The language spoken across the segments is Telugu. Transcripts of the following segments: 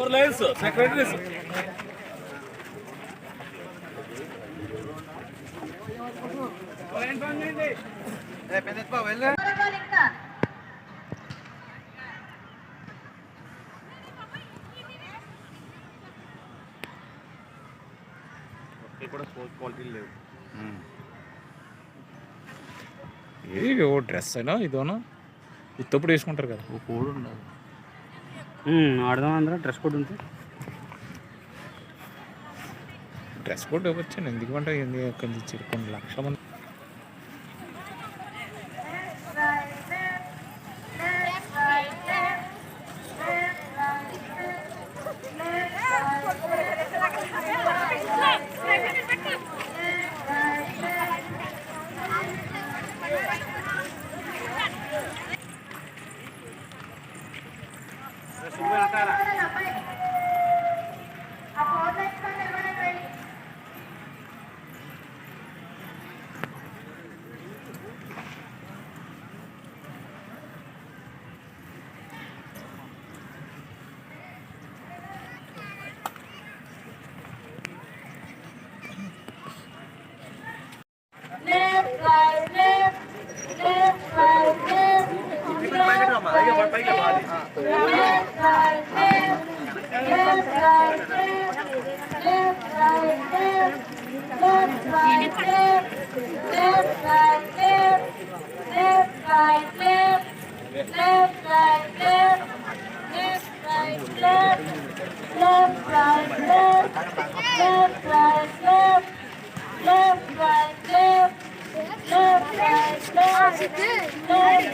ఫోర్ లైన్స్ సెక్రటరీస్ ఇది ఓ డ్రెస్ అయినా ఇదోనా? ఉత్తప్పుడు వేసుకుంటారు కదా. ఓ కోడ్ ఉండదు ఆడదాం అందరూ. డ్రెస్ కోడ్ ఉంటే. డ్రెస్ కోడ్ వచ్చాను ఎందుకంటే కొంచెం కొన్ని లక్ష మంది left,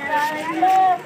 right, left,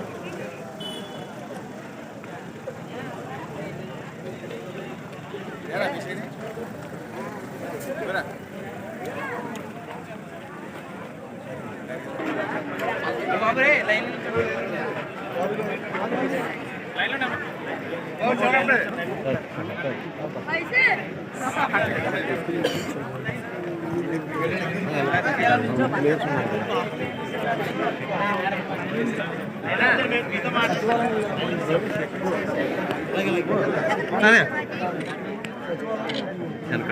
అదే వెనక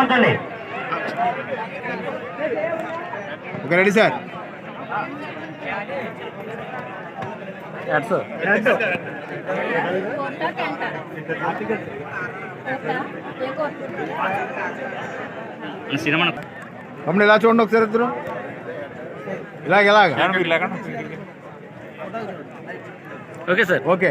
ఉంచండి ఓకే రెడీ సార్? సినిమా మమ్మల్ని ఇలా చూడండి ఒకసారి ఇద్దరు? ఇలాగ ఇలాగ? Okay sir. ఓకే.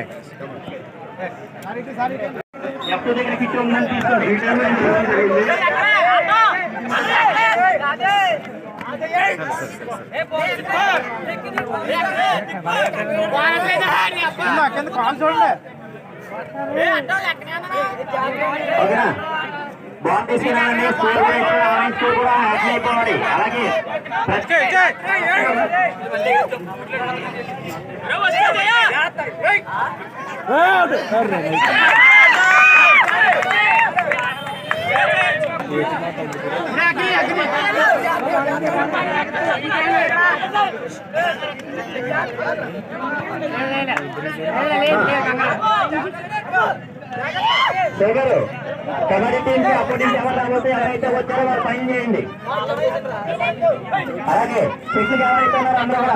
కింద కాల్ చూడండి బాల్ తీసుకురాండి స్కోర్ వైపు ఆరెంజ్ స్కోర్ కూడా యాక్షన్ అయిపోవాలి అలాగే ప్రతి సోదరు కబడ్డీ టీం కి అప్పటించి ఎవరు రాబోతే ఎవరైతే వచ్చారో వారు పైన చేయండి. అలాగే సిక్స్ ఎవరైతే అందరూ కూడా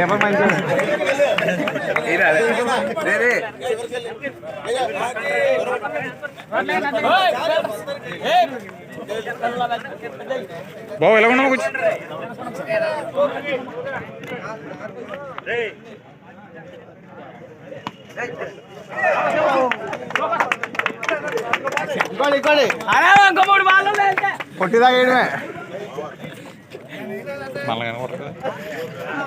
లేదు. పదండి. బాబు ఎలా ఉన్నావు కొంచెం మళ్ళీ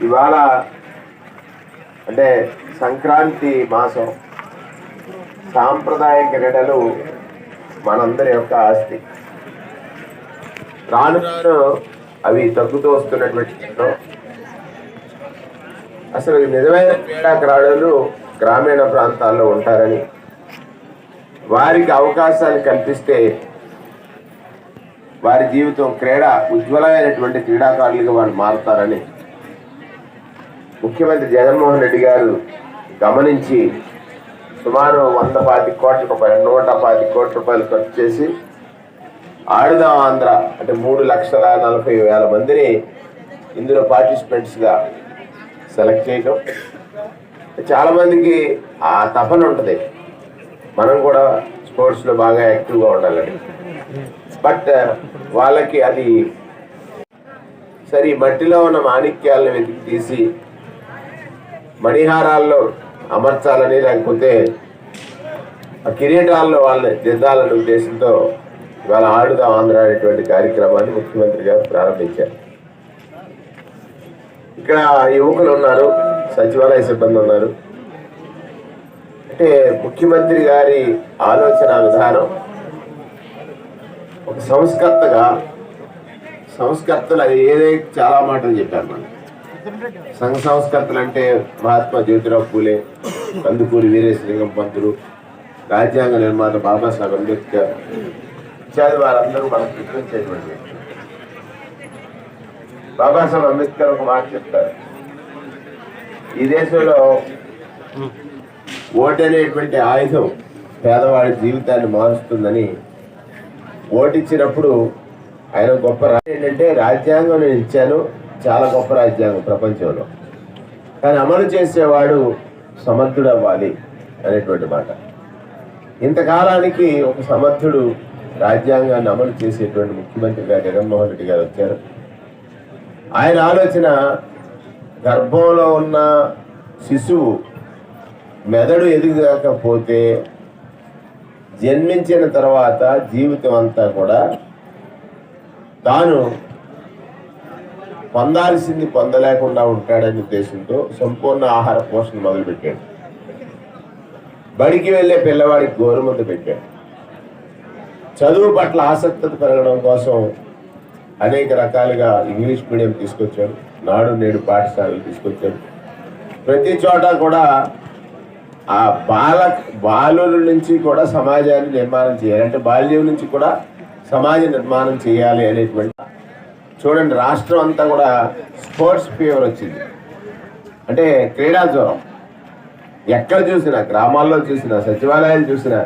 ఇవాళ అంటే సంక్రాంతి మాసం సాంప్రదాయ క్రీడలు మనందరి యొక్క ఆస్తి. రాను రాను అవి తగ్గుతూ వస్తున్నటువంటి అసలు నిజమైన క్రీడాకారులు గ్రామీణ ప్రాంతాల్లో ఉంటారని వారికి అవకాశాలు కల్పిస్తే వారి జీవితం క్రీడ ఉజ్వలమైనటువంటి క్రీడాకారులుగా వాళ్ళు మారుతారని ముఖ్యమంత్రి జగన్మోహన్ రెడ్డి గారు గమనించి సుమారు వంద పాతి కోట్ల రూపాయలు నూట పాతి కోట్ల రూపాయలు ఖర్చు చేసి ఆడుదాం ఆంధ్ర అంటే మూడు లక్షల నలభై వేల మందిని ఇందులో పార్టిసిపెంట్స్గా సెలెక్ట్ చేయటం. చాలా మందికి ఆ తపన ఉంటుంది. మనం కూడా స్పోర్ట్స్లో బాగా యాక్టివ్గా ఉండాలని. బట్ వాళ్ళకి అది సరే మట్టిలో ఉన్న మాణిక్యాలను వెతికి తీసి మణిహారాల్లో అమర్చాలని లేకపోతే ఆ కిరీటాల్లో వాళ్ళని దిద్దాలనే ఉద్దేశంతో ఇవాళ ఆడుదాం ఆంధ్ర అనేటువంటి కార్యక్రమాన్ని ముఖ్యమంత్రి గారు ప్రారంభించారు. ఇక్కడ యువకులు ఉన్నారు సచివాలయ సిబ్బంది ఉన్నారు. అంటే ముఖ్యమంత్రి గారి ఆలోచన విధానం ఒక సంస్కర్తగా సంస్కర్తలు అది ఏదైతే చాలా మాటలు చెప్పారు మనం సంఘ సంస్కర్తలు అంటే మహాత్మా జ్యోతిరావు పూలే కందుకూరి వీరేశలింగం పంతులు రాజ్యాంగ నిర్మాత బాబాసాహెబ్ అంబేద్కర్ ఇత్యాది వారందరూ మనకు గుర్తించేటువంటి వ్యక్తులు. బాబాసాహెబ్ అంబేద్కర్ ఒక మాట చెప్తారు ఈ దేశంలో ఓటనేటువంటి ఆయుధం పేదవాడి జీవితాన్ని మారుస్తుందని ఓటిచ్చినప్పుడు ఆయన గొప్ప ఏంటంటే రాజ్యాంగం నేను ఇచ్చాను చాలా గొప్ప రాజ్యాంగం ప్రపంచంలో. కానీ అమలు చేసేవాడు సమర్థుడు అవ్వాలి అనేటువంటి మాట. ఇంతకాలానికి ఒక సమర్థుడు రాజ్యాంగాన్ని అమలు చేసేటువంటి ముఖ్యమంత్రిగా జగన్మోహన్ రెడ్డి గారు వచ్చారు. ఆయన ఆలోచన గర్భంలో ఉన్న శిశువు మెదడు ఎదుగకపోతే జన్మించిన తర్వాత జీవితం అంతా కూడా తాను పొందాల్సింది పొందలేకుండా ఉంటాడనే ఉద్దేశంతో సంపూర్ణ ఆహార పోషణ మొదలుపెట్టాడు. బడికి వెళ్ళే పిల్లవాడికి గోరుముద్ద పెట్టాడు. చదువు పట్ల ఆసక్తి పెరగడం కోసం అనేక రకాలుగా ఇంగ్లీష్ మీడియం తీసుకొచ్చాడు. నాడు నేడు పాఠశాలలు తీసుకొచ్చాడు. ప్రతి చోట కూడా ఆ బాల బాలుల నుంచి కూడా సమాజాన్ని నిర్మాణం చేయాలి. అంటే బాల్యం నుంచి కూడా సమాజ నిర్మాణం చేయాలి అనేటువంటి చూడండి రాష్ట్రం అంతా కూడా స్పోర్ట్స్ ఫీవర్ వచ్చింది. అంటే క్రీడా జ్వరం. ఎక్కడ చూసినా గ్రామాల్లో చూసినా సచివాలయాలు చూసినా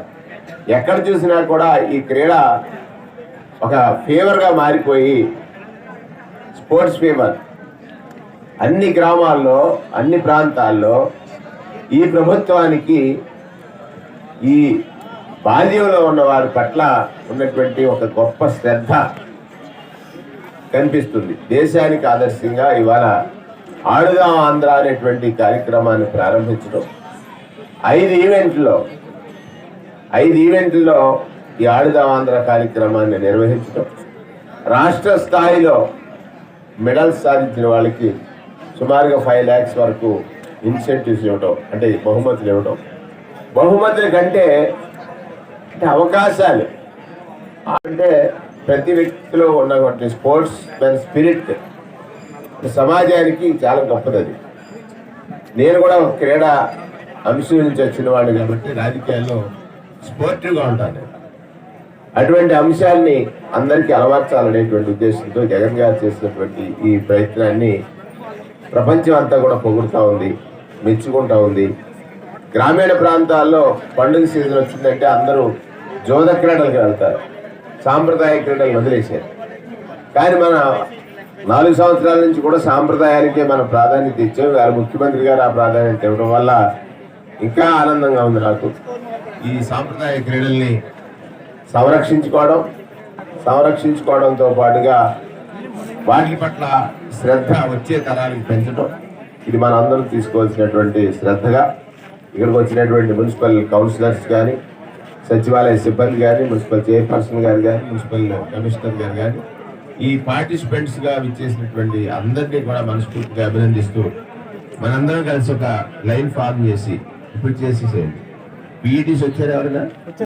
ఎక్కడ చూసినా కూడా ఈ క్రీడ ఒక ఫీవర్గా మారిపోయి స్పోర్ట్స్ ఫీవర్. అన్ని గ్రామాల్లో అన్ని ప్రాంతాల్లో ఈ ప్రభుత్వానికి ఈ బాల్యంలో ఉన్న వారి పట్ల ఉన్నటువంటి ఒక గొప్ప శ్రద్ధ కనిపిస్తుంది. దేశానికి ఆదర్శంగా ఇవాళ ఆడుదాం ఆంధ్ర అనేటువంటి కార్యక్రమాన్ని ప్రారంభించడం. ఐదు ఈవెంట్లో ఐదు ఈవెంట్లో ఈ ఆడుదాం ఆంధ్ర కార్యక్రమాన్ని నిర్వహించడం. రాష్ట్ర స్థాయిలో మెడల్స్ సాధించిన వాళ్ళకి సుమారుగా ఫైవ్ ల్యాక్స్ వరకు ఇన్సెంటివ్స్ ఇవ్వడం అంటే బహుమతులు ఇవ్వడం. బహుమతుల కంటే అంటే అవకాశాలు. అంటే ప్రతి వ్యక్తిలో ఉన్నటువంటి స్పోర్ట్స్ మెన్ స్పిరిట్ సమాజానికి చాలా గొప్పది అది నేను కూడా ఒక క్రీడా అంశం నుంచి వచ్చిన వాడిని కాబట్టి రాజకీయాల్లో స్పోర్టివ్గా ఉంటాను. అటువంటి అంశాన్ని అందరికీ అలవర్చాలనేటువంటి ఉద్దేశంతో జగన్ గారు చేసినటువంటి ఈ ప్రయత్నాన్ని ప్రపంచం అంతా కూడా పొగుడుతూ ఉంది మెచ్చుకుంటా ఉంది. గ్రామీణ ప్రాంతాల్లో పండుగ సీజన్ వచ్చిందంటే అందరూ జోద క్రీడలకు వెళ్తారు. సాంప్రదాయ క్రీడలు వదిలేశారు. కానీ మన నాలుగు సంవత్సరాల నుంచి కూడా సాంప్రదాయానికే మనం ప్రాధాన్యత ఇచ్చాం. వారి ముఖ్యమంత్రి గారు ఆ ప్రాధాన్యత ఇవ్వడం వల్ల ఇంకా ఆనందంగా ఉంది నాకు. ఈ సాంప్రదాయ క్రీడల్ని సంరక్షించుకోవడం సంరక్షించుకోవడంతో పాటుగా వాటి పట్ల శ్రద్ధ వచ్చే తరానికి పెంచడం ఇది మనందరం తీసుకోవాల్సినటువంటి శ్రద్ధగా ఇక్కడికి వచ్చినటువంటి మున్సిపల్ కౌన్సిలర్స్ కానీ సచివాలయ సిబ్బంది కానీ మున్సిపల్ చైర్పర్సన్ గారు కానీ మున్సిపల్ కమిషనర్ గారు కానీ ఈ పార్టిసిపెంట్స్గా విచ్చేసినటువంటి అందరినీ కూడా మనస్ఫూర్తిగా అభినందిస్తూ మనందరం కలిసి ఒక లైన్ ఫార్మ్ చేసి ఇప్పుడు చేసేసేయండి. పీఈటీస్ వచ్చారు ఎవరైనా?